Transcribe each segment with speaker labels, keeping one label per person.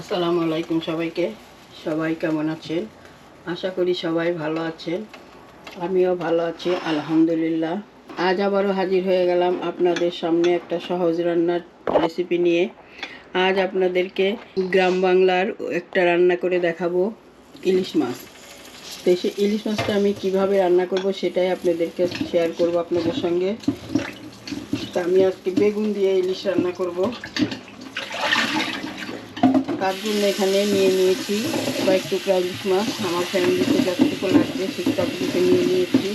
Speaker 1: আসসালামু আলাইকুম সবাইকে। সবাই কেমন আছেন? আশা করি সবাই ভালো আছেন। আমিও ভালো আছি, আলহামদুলিল্লাহ। আজ আবারও হাজির হয়ে গেলাম আপনাদের সামনে একটা সহজ রান্নার রেসিপি নিয়ে। আজ আপনাদেরকে গ্রাম বাংলার একটা রান্না করে দেখাবো, ইলিশ মাছ। তো সেই ইলিশ মাছটা আমি কীভাবে রান্না করব সেটাই আপনাদেরকে শেয়ার করব আপনাদের সঙ্গে। তা আমি আজকে বেগুন দিয়ে ইলিশ রান্না করব। জন্য এখানে নিয়ে নিয়েছি। কয়েক টুকরা মাছ আমার ফ্যামিলিতে যতটুকু লাগবে সেই ততটুকু নিয়ে নিয়েছি।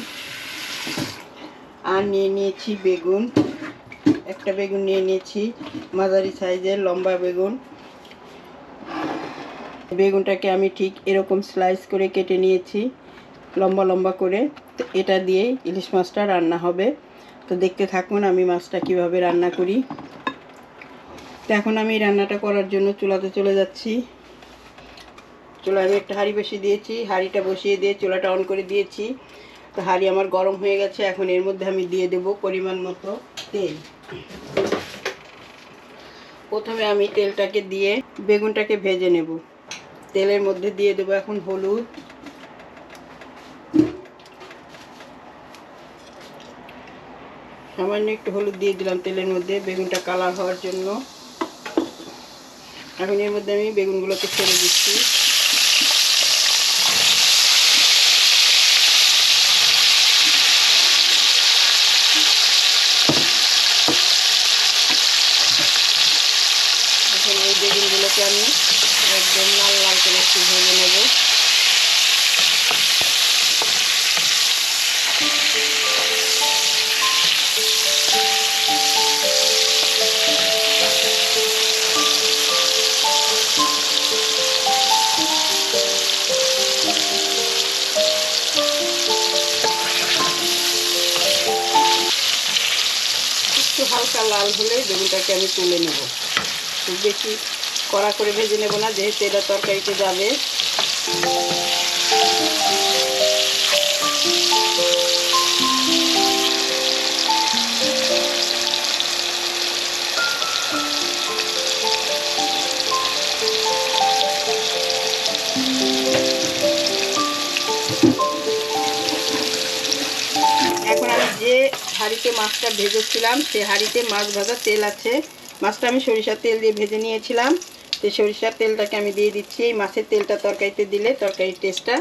Speaker 1: আর নিয়ে নিয়েছি বেগুন। একটা বেগুন নিয়ে নিয়েছি, মাঝারি সাইজের লম্বা বেগুন। বেগুনটাকে আমি ঠিক এরকম স্লাইস করে কেটে নিয়েছি, লম্বা লম্বা করে। এটা দিয়ে ইলিশ মাছটা রান্না হবে। তো দেখতে থাকুন আমি মাছটা কীভাবে রান্না করি। তো এখন আমি রান্নাটা করার জন্য চুলাতে চলে যাচ্ছি। চুলা আমি একটা হাঁড়ি বসিয়ে দিয়েছি। হাঁড়িটা বসিয়ে দিয়ে চুলাটা অন করে দিয়েছি। তো হাঁড়ি আমার গরম হয়ে গেছে, এখন এর মধ্যে আমি দিয়ে দেব পরিমাণ মতো তেল। প্রথমে আমি তেলটাকে দিয়ে বেগুনটাকে ভেজে নেব। তেলের মধ্যে দিয়ে দেবো এখন হলুদ। সামান্য একটু হলুদ দিয়ে দিলাম তেলের মধ্যে। বেগুনটা কালার হওয়ার জন্য। এখন এর মধ্যে আমি বেগুনগুলোকে ছেড়ে দিচ্ছি। এখন এই বেগুনগুলোকে আমি একদম লাল লাল করে একটু ভেজে নেব। লাল হলে বেগুনটাকে আমি তুলে নেব। খুব বেশি কড়া করে ভেজে নেব না, যেহেতু এটা তরকারিতে যাবে। হাঁড়িতে মাছটা ভেজেছিলাম সে হাঁড়িতে মাছ ভাজা তেল আছে। মাছটা আমি সরিষার তেল দিয়ে ভেজে নিয়েছিলাম। তো সরিষার তেলটাকে আমি দিয়ে দিচ্ছি। এই মাছের তেলটা তরকারিতে দিলে তরকারির টেস্টটা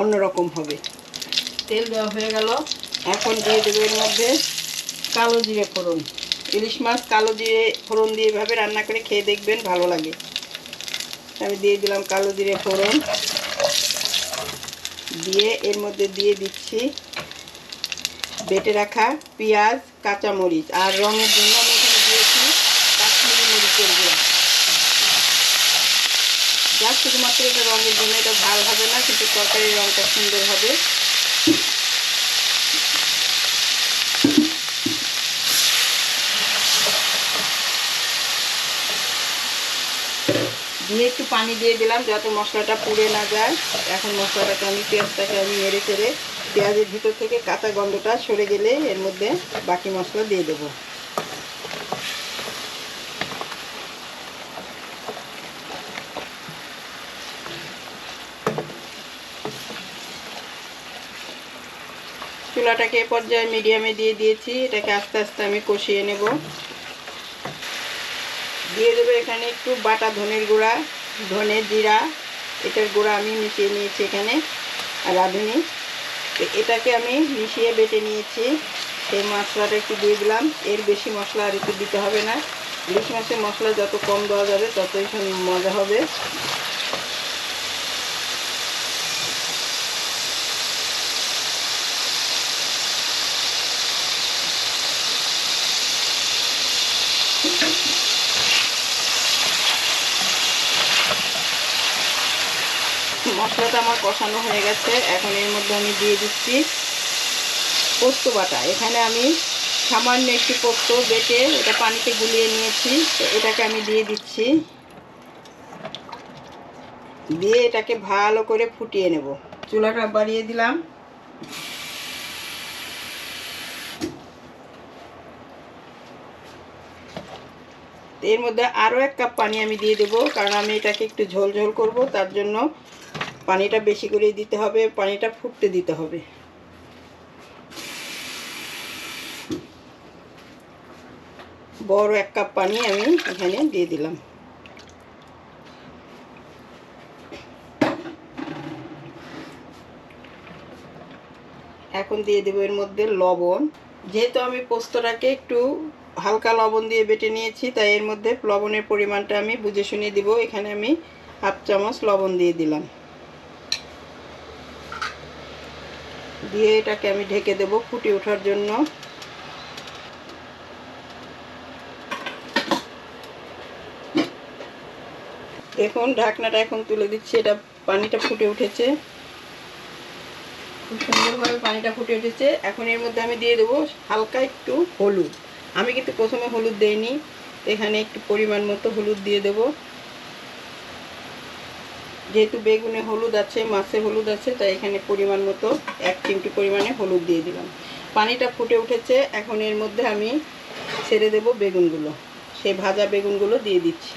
Speaker 1: অন্যরকম হবে। তেল দেওয়া হয়ে গেল। এখন দিয়ে দেবো এর মধ্যে কালো জিরে ফোড়ন। ইলিশ মাছ কালো জিরে ফোড়ন দিয়ে এভাবে রান্না করে খেয়ে দেখবেন, ভালো লাগে। আমি দিয়ে দিলাম কালো জিরে ফোড়ন। দিয়ে এর মধ্যে দিয়ে দিচ্ছি বেটে রাখা পেঁয়াজ, কাঁচামরিচ আর রঙের জন্য আমি এখানে দিয়েছি কাশ্মীরি মরিচের গুঁড়া। যা শুধুমাত্র এটা রঙের জন্য, এটা ভালো হবে না, কিন্তু তরকারির রঙটা সুন্দর হবে। দিয়ে একটু পানি দিয়ে দিলাম যাতে মশলাটা পুড়ে না যায়। এখন মশলাটাকে আমি, পেঁয়াজটাকে আমি নেড়ে চেড়ে পেঁয়াজের ভিতর থেকে কাঁচা গন্ধটা সরে গেলে এর মধ্যে বাকি মশলা দিয়ে দেবো। চুলাটাকে এ পর্যায়ে মিডিয়ামে দিয়ে দিয়েছি, এটাকে আস্তে আস্তে আমি কষিয়ে নেব। দিয়ে দেবো এখানে একটু বাটা ধনের গুঁড়া, ধনে জিরা, এটার গুঁড়া আমি মিশিয়ে নিয়েছি এখানে, আর রাঁধুনি। তো এটাকে আমি মিশিয়ে বেটে নিয়েছি। সেই মশলাটা একটু দিয়ে দিলাম। এর বেশি মশলা আর একটু দিতে হবে না। ইলিশ মাছের মশলা যত কম দেওয়া যাবে, ততই মজা হবে। মশলাটা আমার কষানো হয়ে গেছে। এখন এর মধ্যে আমি দিয়ে দিচ্ছি পোস্ত বাটা। এখানে আমি সামান্য একটি পোস্ত বেটে এটা পানিতে গুলিয়ে নিয়েছি। তো এটাকে আমি দিয়ে দিচ্ছি। দিয়ে এটাকে ভালো করে ফুটিয়ে নেব। চুলাটা বাড়িয়ে দিলাম। এর মধ্যে আরও এক কাপ পানি আমি দিয়ে দেবো, কারণ আমি এটাকে একটু ঝোল ঝোল করব, তার জন্য পানিটা বেশি করে দিতে হবে, পানিটা ফুটতে দিতে হবে। বড় এক কাপ পানি আমি এখানে দিয়ে দিলাম। এখন দিয়ে দেবো এর মধ্যে লবণ। যেহেতু আমি পোস্তটাকে একটু হালকা লবণ দিয়ে বেটে নিয়েছি, তাই এর মধ্যে লবণের পরিমাণটা আমি বুঝে শুনে দিব। এখানে আমি হাফ চামচ লবণ দিয়ে দিলাম। দিয়ে এটাকে আমি ঢেকে দেব ফুটে ওঠার জন্য। দেখুন, ঢাকনাটা এখন তুলে দিচ্ছি, এটা পানিটা ফুটে উঠেছে। খুব সুন্দরভাবে পানিটা ফুটে উঠেছে। এখন এর মধ্যে আমি দিয়ে দেবো হালকা একটু হলুদ। আমি কিন্তু প্রথমে হলুদ দেইনি, এখানে একটু পরিমাণ মতো হলুদ দিয়ে দেব। যেহেতু বেগুনে হলুদ আছে, মাছে হলুদ আছে, তাই এখানে পরিমাণ মতো এক চিমটি পরিমাণে হলুদ দিয়ে দিলাম। পানিটা ফুটে উঠেছে, এখন এর মধ্যে আমি ছেড়ে দেব বেগুনগুলো। সেই ভাজা বেগুনগুলো দিয়ে দিচ্ছি।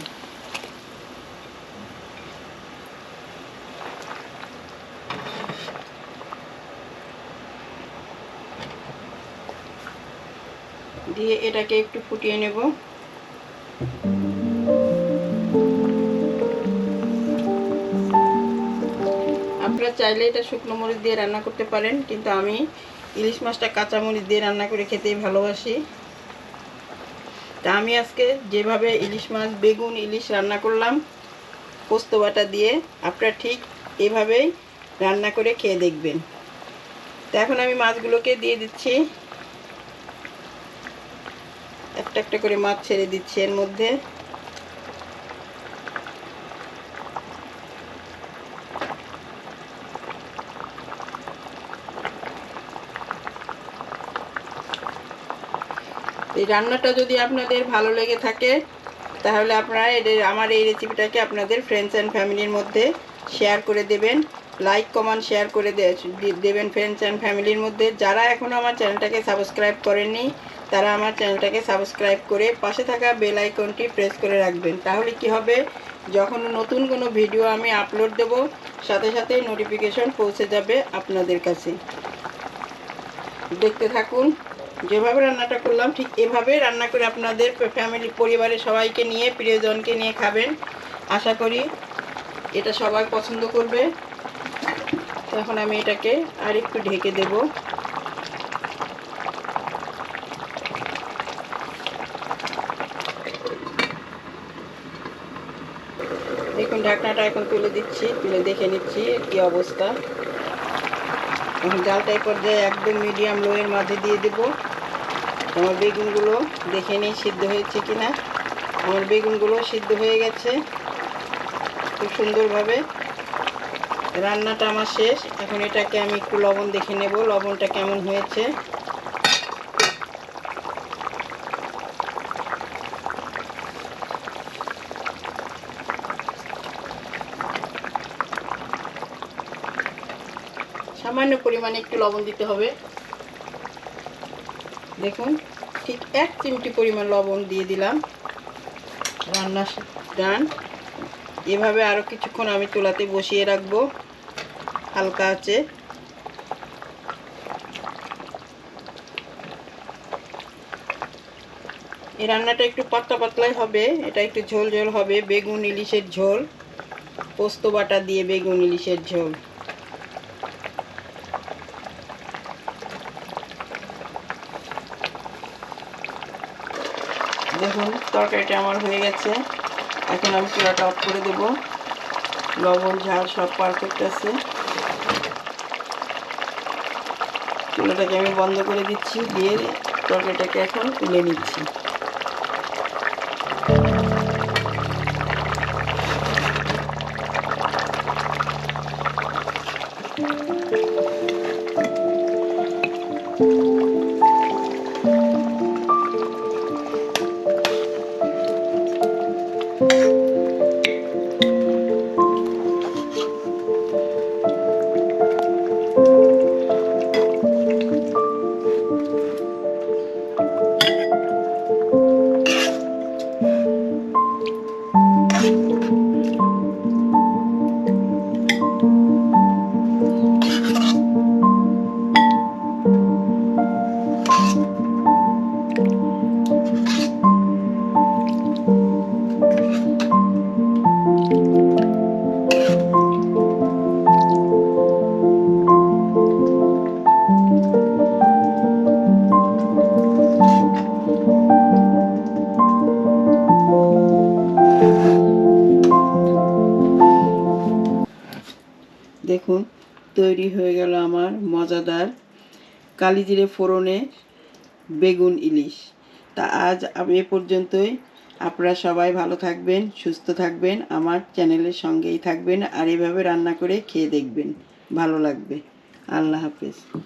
Speaker 1: দিয়ে এটাকে একটু ফুটিয়ে নেব। আপনারা চাইলে এটা শুকনো মরিচ দিয়ে রান্না করতে পারেন, কিন্তু আমি ইলিশ মাছটা কাঁচা মরিচ দিয়ে রান্না করে খেতেই ভালোবাসি। তা আমি আজকে যেভাবে ইলিশ মাছ, বেগুন, ইলিশ রান্না করলাম, পোস্ত বাটা দিয়ে, আপনারা ঠিক এভাবেই রান্না করে খেয়ে দেখবেন। তো এখন আমি মাছগুলোকে দিয়ে দিচ্ছি। একটা একটা করে মাছ ছেড়ে দিচ্ছি এর মধ্যে। এই রান্নাটা যদি আপনাদের ভালো লেগে থাকে, তাহলে আপনারা এদের আমার এই রেসিপিটাকে আপনাদের ফ্রেন্ডস অ্যান্ড ফ্যামিলির মধ্যে শেয়ার করে দেবেন। লাইক কমান শেয়ার করে দেবেন ফ্রেন্ডস অ্যান্ড ফ্যামিলির মধ্যে। যারা এখনও আমার চ্যানেলটাকে সাবস্ক্রাইব করেননি, তারা আমার চ্যানেলটাকে সাবস্ক্রাইব করে পাশে থাকা বেল আইকনটি প্রেস করে রাখবেন। তাহলে কি হবে? যখন নতুন কোনো ভিডিও আমি আপলোড দেব, সাথে সাথে নোটিফিকেশন পৌঁছে যাবে আপনাদের কাছে। দেখতে থাকুন। যেভাবে রান্নাটা করলাম, ঠিক এভাবে রান্না করে আপনাদের ফ্যামিলি পরিবারের সবাইকে নিয়ে, প্রিয়জনকে নিয়ে খাবেন। আশা করি এটা সবাই পছন্দ করবে। এখন আমি এটাকে আর একটু ঢেকে দেবো। দেখুন, ঢাকনাটা এখন তুলে দিচ্ছি, তুলে দেখে নিচ্ছি কি অবস্থা। এখন জালটা এই পর্যায়ে একদম মিডিয়াম লোয়ের মাঝে দিয়ে দেব। আমার বেগুনগুলো দেখে নিই সিদ্ধ হয়েছে কি না আমার বেগুনগুলো সিদ্ধ হয়ে গেছে খুব সুন্দরভাবে। রান্নাটা আমার শেষ। এখন এটাকে আমি একটু লবণ দেখে নেব, লবণটা কেমন হয়েছে। সামান্য পরিমাণে একটু লবণ দিতে হবে। দেখুন, ঠিক এক চিমটি পরিমাণ লবণ দিয়ে দিলাম। রান্না ডান এভাবে আরও কিছুক্ষণ আমি চুলাতে বসিয়ে রাখব, হালকা আছে। এই রান্নাটা একটু পাতলা পাতলাই হবে, এটা একটু ঝোল ঝোল হবে। বেগুন, ইলিশের ঝোল, পোস্ত বাটা দিয়ে বেগুন, ইলিশের ঝোল। দেখুন, তরকারিটা আমার হয়ে গেছে। এখন আমি চুলাটা অফ করে দেব। লবণ, ঝাল সব পারফেক্ট আছে। চুলাটাকে আমি বন্ধ করে দিচ্ছি, দিয়ে তরকারিটাকে এখন তুলে নিচ্ছি। তৈরি হয়ে গেল আমার মজাদার কালিজিরে ফোড়নে বেগুন ইলিশ। তা আজ এ পর্যন্তই। আপনারা সবাই ভালো থাকবেন, সুস্থ থাকবেন, আমার চ্যানেলের সঙ্গেই থাকবেন আর এভাবে রান্না করে খেয়ে দেখবেন। ভালো লাগবে। আল্লাহ হাফেজ।